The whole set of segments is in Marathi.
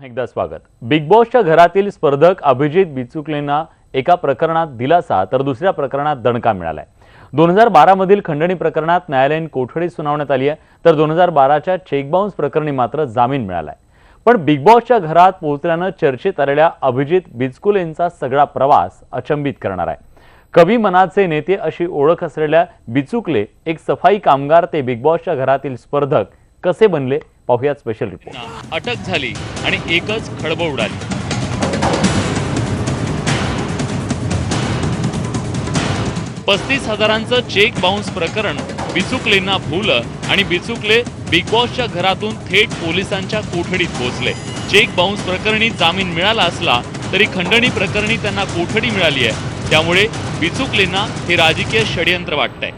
एकदा स्वागत. बिग बॉसच्या घरातील स्पर्धक अभिजित बिचुकलेंना एका प्रकरणात दिलासा तर दुसऱ्या प्रकरणात दणका मिळालाय. दोन हजार बारामधील खंडणी प्रकरणात न्यायालयीन कोठडी सुनावण्यात आली आहे तर दोन हजार बाराच्या चेकबाउन्स प्रकरणी मात्र जामीन मिळालाय. पण बिग बॉसच्या घरात पोहोचल्यानं चर्चेत आलेल्या अभिजित बिचकुलेंचा सगळा प्रवास अचंबित करणार आहे. कवी मनाचे नेते अशी ओळख असलेल्या बिचुकले एक सफाई कामगार ते बिग बॉसच्या घरातील स्पर्धक कसे बनले पाहूयात स्पेशल रिपोर्ट अटक झाली आणि एकच खळबळ उडाली. पस्तीस हजारांचं चेक बाउन्स प्रकरण बिचुकलेंना भूलं आणि बिचुकले बिग बॉसच्या घरातून थेट पोलिसांच्या कोठडीत पोहोचले चेक बाउन्स प्रकरणी जामीन मिळाला असला तरी खंडणी प्रकरणी त्यांना कोठडी मिळाली आहे. त्यामुळे बिचुकलेंना हे राजकीय षडयंत्र वाटतंय.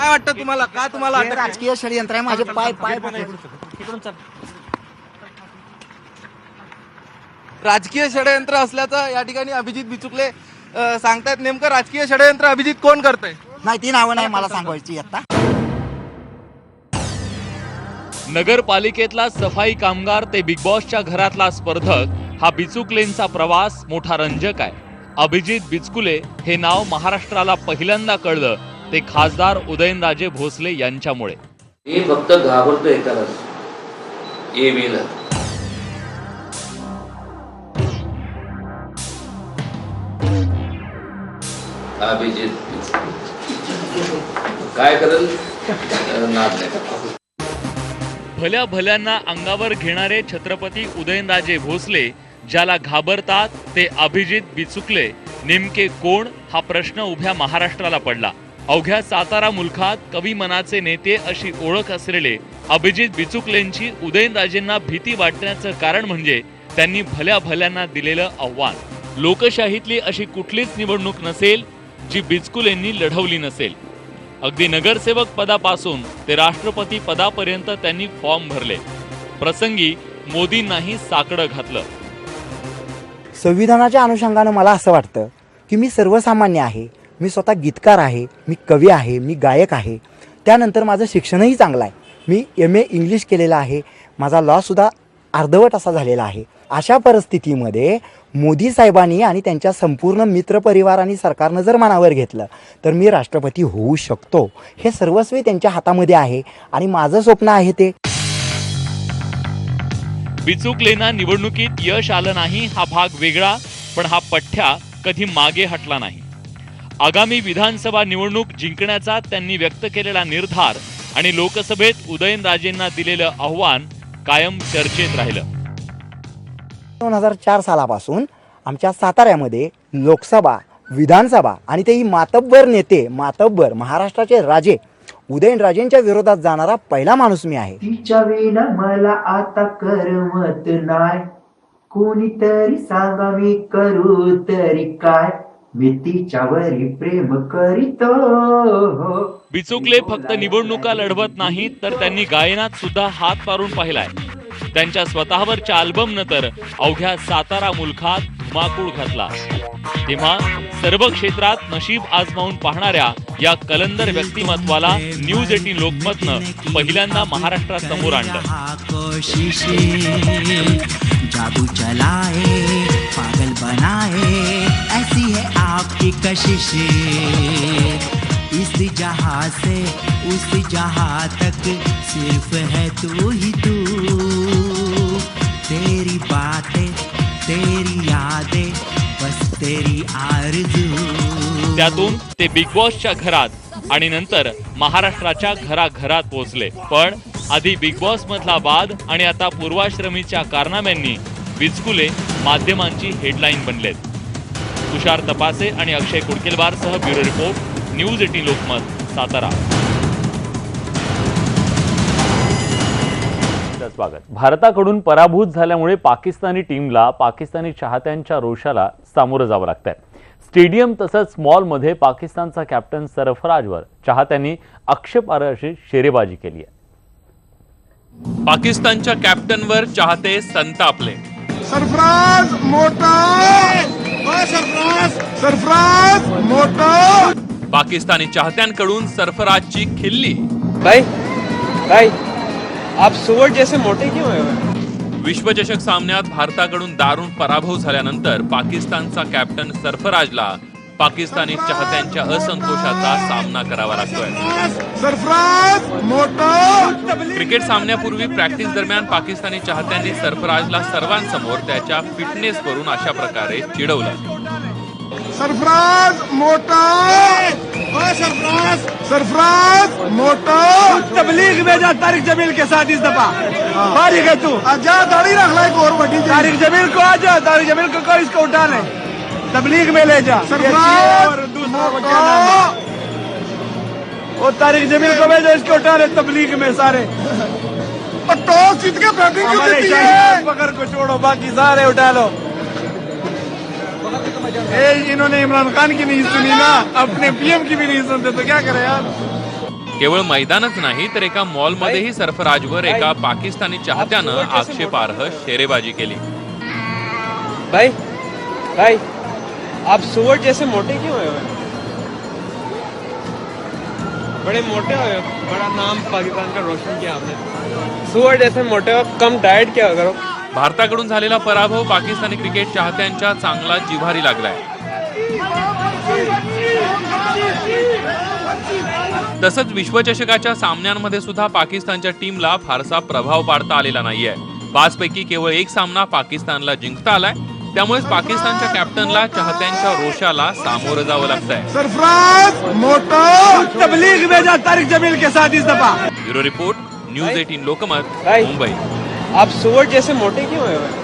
काय वाटतं तुम्हाला? का तुम्हाला हे अटक? राजकीय षडयंत्र आहे माझे पाय पाय. राजकीय षडयंत्र असल्याचं या ठिकाणी अभिजित बिचुकले अं, सांगतायत. नेमकं राजकीय षडयंत्र अभिजित कोण करतंय? नाही ती नावं नाही मला सांगायची आता. नगरपालिकेतला सफाई कामगार ते बिग बॉसच्या घरातला स्पर्धक हा बिचुकलेंचा प्रवास मोठा रंजक आहे. अभिजित बिचकुले हे नाव महाराष्ट्राला पहिल्यांदा कळलं. ते खासदार उदयनराजे भोसले यांच्यामुळे. मी फक्त घाबरतो एकालाच अभिजित. काय करेल? भल्या भल्यांना अंगावर घेणारे छत्रपती उदयनराजे भोसले ज्याला घाबरतात ते अभिजित बिचुकले नेमके कोण? हा प्रश्न उभ्या महाराष्ट्राला पडला. अवघ्या सातारा मुलखात कवी मनाचे नेते अशी ओळख असलेले अभिजित बिचुकलेंची उदयनराजेंना भीती वाटण्याचं कारण म्हणजे त्यांनी भल्या भल्यांना दिलेलं आव्हान. लोकशाहीतली अशी कुठलीच निवडणूक नसेल जी बिचकुलेंनी लढवली नसेल. अगदी नगरसेवक पदापासून ते राष्ट्रपती पदापर्यंत त्यांनी फॉर्म भरले. प्रसंगी मोदींनाही साकडं घातलं. संविधानाच्या अनुषंगानं मला असं वाटतं की मी सर्वसामान्य आहे. मी स्वतः गीतकार आहे मी कवी आहे मी गायक आहे. त्यानंतर माझं शिक्षणही चांगलं आहे. मी एम ए इंग्लिश केलेलं आहे. माझा लॉसुद्धा अर्धवट असा झालेला आहे. अशा परिस्थितीमध्ये मोदी साहेबांनी आणि त्यांच्या संपूर्ण मित्रपरिवार आणि सरकारनं जर मनावर घेतलं तर मी राष्ट्रपती होऊ शकतो. हे सर्वस्वी त्यांच्या हातामध्ये आहे आणि माझं स्वप्न आहे ते. बिचुकलेना निवडणुकीत यश आलं नाही हा भाग वेगळा पण हा पठ्ठ्या कधी मागे हटला नाही. आगामी विधानसभा निवडणूक जिंकण्याचा त्यांनी व्यक्त केलेला निर्धार आणि लोकसभेत उदयनराजेंना दिलेलं आव्हान कायम चर्चेत राहिलं. दोन हजार चार सालापासून आमच्या साताऱ्यामध्ये लोकसभा विधानसभा आणि तेही मातब्बर नेते मातब्बर महाराष्ट्राचे राजे उदयनराजेंच्या विरोधात जाणारा पहिला माणूस मी आहे. तिच्या मला आता करमत नाही. कोणीतरी सांगा मी करू तरी काय? प्रेम करीतो. बिचुकले फक्त निवडणुका लढवत नाहीत तर त्यांनी गायनात सुद्धा हात मारून पाहिलाय. त्यांच्या स्वतःवरच्या अल्बमनं तर अवघ्या सातारा मुलखात धुमाकूळ घातला. तेव्हा सर्व क्षेत्रात नशीब आजमावून पाहणाऱ्या या कलंदर व्यक्तिमत्वाला न्यूज एटीन लोकमतनं पहिल्यांदा महाराष्ट्रासमोर आणलं. की कशिशें। इस जहाँ से उस जहाँ तक सिर्फ है तू ही तू। तेरी बातें तेरी यादें बस तेरी आरज़ू। त्यातून ते बिग बॉसच्या घरात आणि नंतर महाराष्ट्राच्या घराघरात पोहोचले. पण आधी बिग बॉस मधला वाद आणि आता पूर्वाश्रमीच्या कारनाम्यांनी विचकुले माध्यमांची हेडलाईन बनलेत. तुषार तपासे आणि Akshay कुडकेलवारसह bureau report news eighteen Lokmat Satara. स्वागत. भारताकडून पराभूत झाल्यामुळे पाकिस्तानी टीमला पाकिस्तानी चाहत्यांच्या रोषाला सामोरं जावं लागतंय. स्टेडियम तसंच मॉलमध्ये पाकिस्तानचा कॅप्टन सरफराजवर चाहत्यांनी आक्षेपार्ह अशी शेरेबाजी केली आहे. पाकिस्तानच्या कॅप्टनवर चाहते संतापले. सरफराज मोटा! सरफराज सरफराज मोटा पाकिस्तानी चाहत्यांकडून सरफराजची खिल्ली भाई भाई आप सुअर जैसे मोटे क्यों हैं? विश्वचषक सामन्यात भारताकडून दारुण पराभव झाल्यानंतर पाकिस्तानचा कॅप्टन सरफराजला पाकिस्तानी चाहत्यांच्या असंतोषाचा सामना करावा लागतोय. सरफराज मोटा क्रिकेट सामन्यापूर्वी प्रॅक्टिस दरम्यान पाकिस्तानी चाहत्यांनी सरफराजला सर्वांसमोर त्याच्या फिटनेस वरून अशा प्रकारे चिडवलं. सरफराज मोटा सरफराज. सरफराज मोटा तबलीग में जा तारिक जमील के साथ इस दफा। फारिग है तू। आजा दाढ़ी रख ला एक और बड़ी जी। तारिक जमील को आ जा तारिक जमील को को इसको उठा ले। तबलीग में ले जा। और दूसरा वो तारिक जमील को भेजो इसको उठा ले तबलीग में सारे। और टॉस जीत के है? पकड़ को छोड़ो बाकी सारे उठा लो। ए इन्होंने इमरान खान की नहीं सुनी ना अपने पीएम की भी नहीं सुनते तो क्या करें यार? केवळ मैदानच नाही तर एका मॉलमध्येही सरफराजवर एका पाकिस्तानी चाहत्यानं आक्षेपार्ह शेरेबाजी केली. भाई भाई आप सुअर जैसे मोटे क्यों हुए हो? बड़े मोटे हुए हो। बड़ा नाम पाकिस्तान का रोशन किया आपने। सुअर जैसे मोटे हो कम डाइट क्या करो? भारताकडून झालेला पराभव पाकिस्तानी क्रिकेट चाहत्यांच्या चांगला जिव्हारी लागलाय. तसंच विश्वचषकाच्या सामन्यांमध्ये सुद्धा पाकिस्तानच्या टीमला फारसा प्रभाव पाडता आलेला नाहीये. पाच पैकी केवळ एक सामना पाकिस्तानला जिंकता आलाय. त्यामुळेच पाकिस्तानच्या कॅप्टनला चाहत्यांच्या रोषाला सामोरं जावं लागतंय. सरफराज मोटा तबलीग में जा तारिक जमील के साथ इस दफा। Bureau report news eighteen Lokmat. Mumbai. आप सुअर जैसे मोटे क्यों हुए हो?